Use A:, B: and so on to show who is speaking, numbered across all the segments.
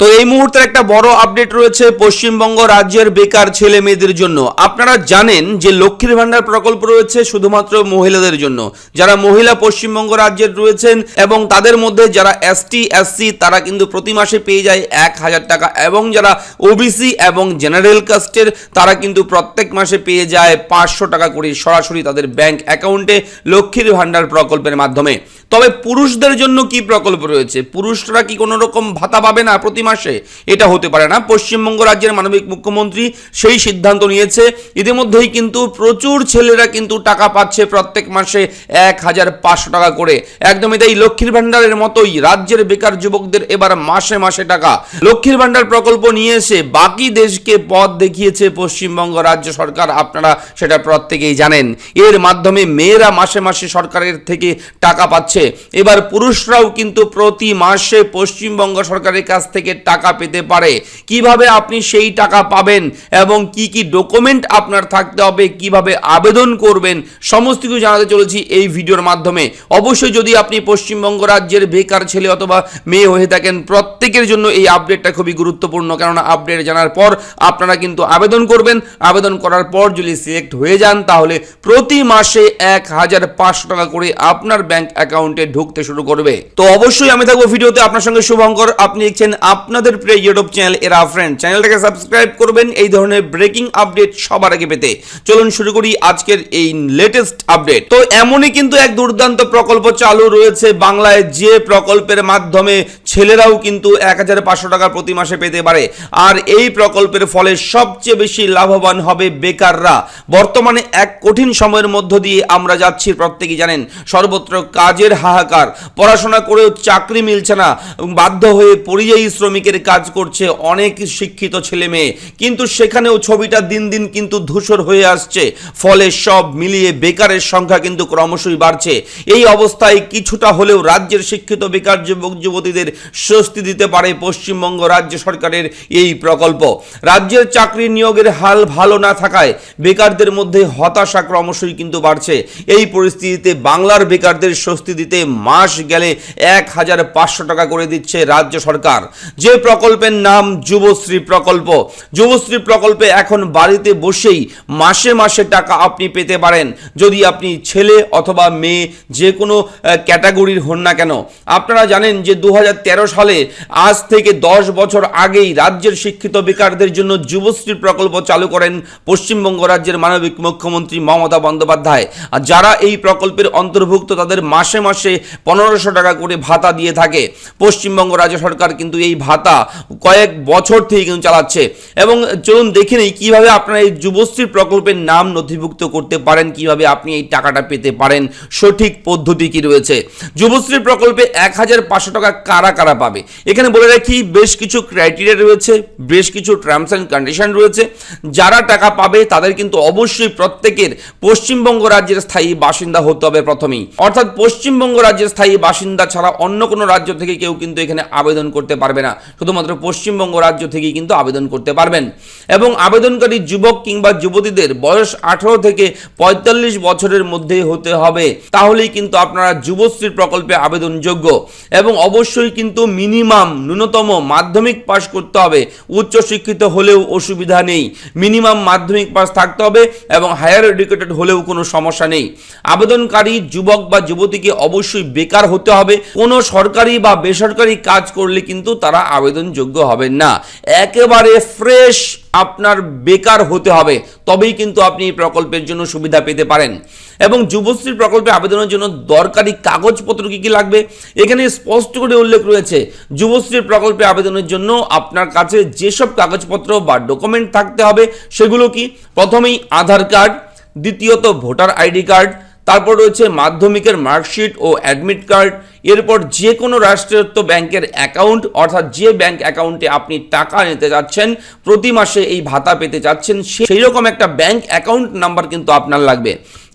A: তো এই মুহূর্তের একটা বড় আপডেট রয়েছে পশ্চিমবঙ্গ রাজ্যের বেকার ছেলে মেয়েদের জন্য। আপনারা জানেন যে লক্ষ্মীর ভান্ডার প্রকল্প রয়েছে শুধুমাত্র মহিলাদের জন্য। যারা মহিলা পশ্চিমবঙ্গ রাজ্যের রয়েছেন এবং তাদের মধ্যে যারা এসটি এসসি তারা কিন্তু প্রতি মাসে পেয়ে যায় এক হাজার টাকা। এবং যারা ওবিসি এবং জেনারেল কাস্টের তারা কিন্তু প্রত্যেক মাসে পেয়ে যায় পাঁচশো টাকা করে সরাসরি তাদের ব্যাংক অ্যাকাউন্টে লক্ষ্মীর ভান্ডার প্রকল্পের মাধ্যমে। তবে পুরুষদের জন্য কি প্রকল্প রয়েছে? পুরুষরা কি কোনো রকম ভাতা পাবে না প্রতি মাসে? এটা হতে পারে না। পশ্চিমবঙ্গ রাজ্যের মানবিক মুখ্যমন্ত্রী সেই সিদ্ধান্ত নিয়েছে। ইতিমধ্যেই কিন্তু প্রচুর ছেলেরা কিন্তু টাকা পাচ্ছে প্রত্যেক মাসে এক হাজার পাঁচশো টাকা করে। একদমই তাই লক্ষ্মীর ভান্ডারের মতোই রাজ্যের বেকার যুবকদের এবার মাসে মাসে টাকা। লক্ষ্মীর ভান্ডার প্রকল্প নিয়ে এসে বাকি দেশকে পথ দেখিয়েছে পশ্চিমবঙ্গ রাজ্য সরকার। আপনারা সেটা প্রত্যেকেই জানেন। এর মাধ্যমে মেয়েরা মাসে মাসে সরকারের থেকে টাকা পাচ্ছে এবার পুরুষরাও কিন্তু প্রতি মাসে পশ্চিমবঙ্গ সরকারের কাছ থেকে টাকা পেতে পারে। কীভাবে আপনি সেই টাকা পাবেন এবং কি কি ডকুমেন্ট আপনার থাকতে হবে, কীভাবে আবেদন করবেন, সমস্ত কিছু জানাতে চলেছি এই ভিডিওর মাধ্যমে। অবশ্যই যদি আপনি পশ্চিমবঙ্গ রাজ্যের বেকার ছেলে অথবা মেয়ে হয়ে থাকেন, প্রত্যেকের জন্য এই আপডেটটা খুবই গুরুত্বপূর্ণ। কেননা আপডেট জানার পর আপনারা কিন্তু আবেদন করবেন। আবেদন করার পর যদি সিলেক্ট হয়ে যান, তাহলে প্রতি মাসে এক হাজার পাঁচশো টাকা করে আপনার ব্যাংক অ্যাকাউন্টে ঢুকতে শুরু করবে। তো অবশ্যই আমি থাকব ভিডিওতে, আপনার সঙ্গে শুভঙ্কর। আপনি দেখছেন আপনাদের প্রিয় ইউটিউব চ্যানেল এরা ফ্রেন্ড চ্যানেলটাকে সাবস্ক্রাইব করবেন, এই ধরনের ব্রেকিং আপডেট সবার আগে পেতে। চলুন শুরু করি আজকের এই লেটেস্ট আপডেট তো এমনই কিন্তু এক দুর্দান্ত প্রকল্প চালু রয়েছে বাংলায়, যে প্রকল্পের মাধ্যমে ছেলেরাও কিন্তু এক হাজার পাঁচশো টাকা প্রতি মাসে পেতে পারে। আর এই প্রকল্পের ফলে সবচেয়ে বেশি লাভবান হবে বেকাররা। বর্তমানে এক কঠিন সময়ের মধ্য দিয়ে আমরা যাচ্ছি, প্রত্যেকেই জানেন। সর্বত্র কাজের হাহাকার, পড়াশোনা করেও চাকরি মিলছে না বাধ্য হয়ে পরিযায়ী শ্রমিকের কাজ করছে অনেক শিক্ষিত ছেলে মেয়ে। কিন্তু সেখানেও ছবিটা দিন দিন কিন্তু ধূসর হয়ে আসছে। ফলে সব মিলিয়ে বেকারের সংখ্যা কিন্তু ক্রমশই বাড়ছে। এই অবস্থায় কিছুটা হলেও রাজ্যের শিক্ষিত বেকার যুবক, যুবতীদের স্বস্তি দিতে পারে পশ্চিমবঙ্গ রাজ্য সরকারের এই প্রকল্প। রাজ্যের চাকরি নিয়োগের হাল ভালো না থাকায় বেকারদের মধ্যে হতাশা ক্রমশই কিন্তু বাড়ছে। এই পরিস্থিতিতে বাংলার বেকারদের স্বস্তি দিতে মাস গেলে এক হাজার পাঁচশো টাকা করে দিচ্ছে রাজ্য সরকার। যে প্রকল্পের নাম যুবশ্রী প্রকল্প, যুবশ্রী প্রকল্পে এখন বাড়িতে বসেই মাসে মাসে টাকা আপনি পেতে পারেন। যদি আপনি ছেলে অথবা মেয়ে যে কোনো ক্যাটাগরির হন না কেন। আপনারা জানেন যে দু হাজার তেরো সালে আজ থেকে দশ বছর আগেই রাজ্যের শিক্ষিত বেকারদের জন্য যুবশ্রী প্রকল্প চালু করেন পশ্চিমবঙ্গ রাজ্যের মানবিক মুখ্যমন্ত্রী মমতা বন্দ্যোপাধ্যায়। আর যারা এই প্রকল্পের অন্তর্ভুক্ত তাদের মাসে মাসে পনেরোশো টাকা করে ভাতা দিয়ে থাকে। পশ্চিমবঙ্গ রাজ্য সরকার কিন্তু এই ভাতা কয়েক বছর থেকে কিন্তু চালাচ্ছে। এবং চলুন দেখে নেই কীভাবে আপনারা এই যুবশ্রী প্রকল্পের নাম নথিভুক্ত করতে পারেন, কীভাবে আপনি এই টাকাটা পেতে পারেন, সঠিক পদ্ধতি কি রয়েছে? যুবশ্রী প্রকল্পে এক হাজার পাঁচশো টাকা কারা কারা পাবে? এখানে বলে রাখি, বেশ কিছু ক্রাইটেরিয়া রয়েছে, বেশ কিছু টার্মস অ্যান্ড কন্ডিশন রয়েছে। যারা টাকা পাবে তাদের কিন্তু অবশ্যই প্রত্যেকের পশ্চিমবঙ্গ রাজ্যের স্থায়ী বাসিন্দা হতে হবে প্রথমেই। অর্থাৎ পশ্চিমবঙ্গ রাজ্যের স্থায়ী বাসিন্দা ছাড়া অন্য কোনো রাজ্য থেকে কেউ কিন্তু এখানে আবেদন করতে পারবে না। শুধুমাত্র পশ্চিমবঙ্গ রাজ্য থেকেই কিন্তু আবেদন করতে পারবেন। এবং আবেদনকারী যুবক কিংবা যুবতীদের বয়স আঠারো থেকে পঁয়তাল্লিশ বছরের মধ্যে হতে হবে। তাহলেই কিন্তু আপনারা যুবশ্রী প্রকল্পে আবেদনযোগ্য। এবং অবশ্যই কিন্তু মিনিমাম ন্যূনতম মাধ্যমিক পাশ করতে হবে। উচ্চশিক্ষিত হলেও অসুবিধা নেই। মিনিমাম মাধ্যমিক পাস থাকতে হবে এবং হায়ার এডুকেটেড হলেও কোনো সমস্যা নেই। আবেদনকারী যুবক বা যুবতীকে অবশ্যই বেকার হতে হবে। কোনো সরকারি বা বেসরকারি কাজ করলে কিন্তু তারা আবেদনযোগ্য হবেন না। একেবারে ফ্রেশ আপনার বেকার হতে হবে। তবেই কিন্তু আপনি এই প্রকল্পের জন্য সুবিধা পেতে পারেন। এবং যুবশ্রী প্রকল্পে আবেদনের জন্য দরকারি কাগজপত্র কী কী লাগবে? এখানে স্পষ্ট করে উল্লেখ রয়েছে যুবশ্রী প্রকল্পে আবেদনের জন্য আপনার কাছে যেসব কাগজপত্র বা ডকুমেন্ট থাকতে হবে সেগুলো কি? প্রথমেই আধার কার্ড, দ্বিতীয়ত ভোটার আইডি কার্ড তারপর রয়েছে মাধ্যমিকের মার্কশিট ও অ্যাডমিট কার্ড। এরপর যে কোনো রাষ্ট্রায়ত্ত ব্যাংকের অ্যাকাউন্ট, অর্থাৎ যে ব্যাংক অ্যাকাউন্টে আপনি টাকা নিতে যাচ্ছেন, প্রতি মাসে এই ভাতা পেতে যাচ্ছেন সেই রকম একটা ব্যাংক অ্যাকাউন্ট নাম্বার কিন্তু আপনার লাগবে।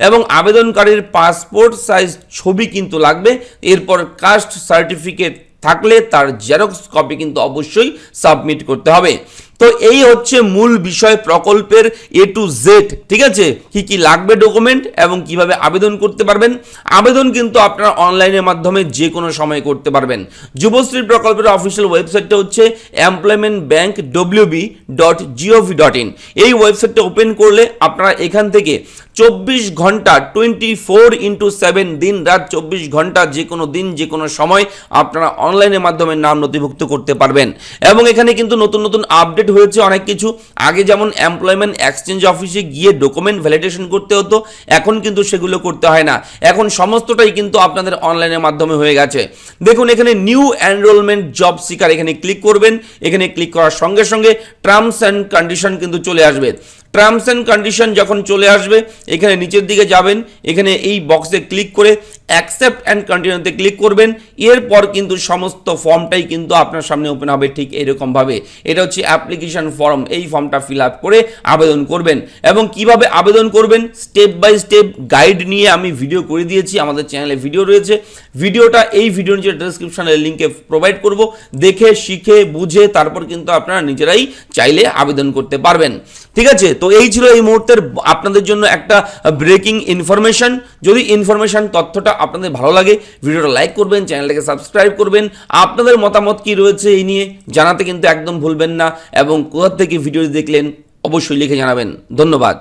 A: এবং আবেদনকারীর পাসপোর্ট সাইজ ছবি কিন্তু লাগবে। এরপর কাস্ট সার্টিফিকেট থাকলে তার জেরক্স কপি কিন্তু অবশ্যই সাবমিট করতে হবে। তো এই হচ্ছে মূল বিষয় প্রকল্পের এ টু জেড ঠিক আছে? কি কি লাগবে ডকুমেন্ট এবং কীভাবে আবেদন করতে পারবেন? আবেদন কিন্তু আপনারা অনলাইনের মাধ্যমে যে কোনো সময় করতে পারবেন। যুবশ্রী প্রকল্পের অফিসিয়াল ওয়েবসাইটটা হচ্ছে employment bank WB dot GOV dot in এই ওয়েবসাইটটা ওপেন করলে আপনারা এখান থেকে চব্বিশ ঘণ্টা টোয়েন্টি ফোর ইন্টু সেভেন দিন রাত চব্বিশ ঘণ্টা যে কোনো দিন যে কোনো সময় আপনারা অনলাইনের মাধ্যমে নাম নথিভুক্ত করতে পারবেন। এবং এখানে কিন্তু নতুন নতুন আপডেট হয়েছে অনেক কিছু। আগে যেমন এমপ্লয়মেন্ট এক্সচেঞ্জ অফিসে গিয়ে ডকুমেন্ট ভ্যালিডেশন করতে হতো, এখন কিন্তু সেগুলো করতে হয় না। এখন সমস্তটাই কিন্তু আপনাদের অনলাইনের মাধ্যমে হয়ে গেছে। দেখুন, এখানে নিউ এনরোলমেন্ট জব সিকার এখানে ক্লিক করবেন। এখানে ক্লিক করার সঙ্গে সঙ্গে টার্মস অ্যান্ড কন্ডিশন কিন্তু চলে আসবে। টার্মস অ্যান্ড কন্ডিশন যখন চলে আসবে, এখানে নিচের দিকে যাবেন। এখানে এই বক্সে ক্লিক করে অ্যাকসেপ্ট অ্যান্ড কন্টিনিউতে ক্লিক করবেন। এরপর কিন্তু সমস্ত ফর্মটাই কিন্তু আপনার সামনে ওপেন হবে ঠিক এরকমভাবে। এটা হচ্ছে অ্যাপ্লিকেশন ফর্ম এই ফর্মটা ফিল আপ করে আবেদন করবেন। এবং কীভাবে আবেদন করবেন? স্টেপ বাই স্টেপ গাইড নিয়ে আমি ভিডিও করে দিয়েছি, আমাদের চ্যানেলে ভিডিও রয়েছে। ভিডিওটা এই ভিডিও নিচে ডেসক্রিপশনের লিঙ্কে প্রোভাইড করব। দেখে, শিখে, বুঝে, তারপর কিন্তু আপনারা নিজেরাই চাইলে আবেদন করতে পারবেন। ঠিক আছে? তো এই ছিল এই মুহূর্তের আপনাদের জন্য একটা ব্রেকিং ইনফরমেশন যদি ইনফরমেশন তথ্যটা আপনাদের ভালো লাগে, ভিডিওটা লাইক করবেন, চ্যানেলটাকে সাবস্ক্রাইব করবেন। আপনাদের মতামত কি রয়েছে এই নিয়ে জানাতে কিন্তু একদম ভুলবেন না এবং কোথা থেকে ভিডিও দেখলেন অবশ্যই লিখে জানাবেন। ধন্যবাদ।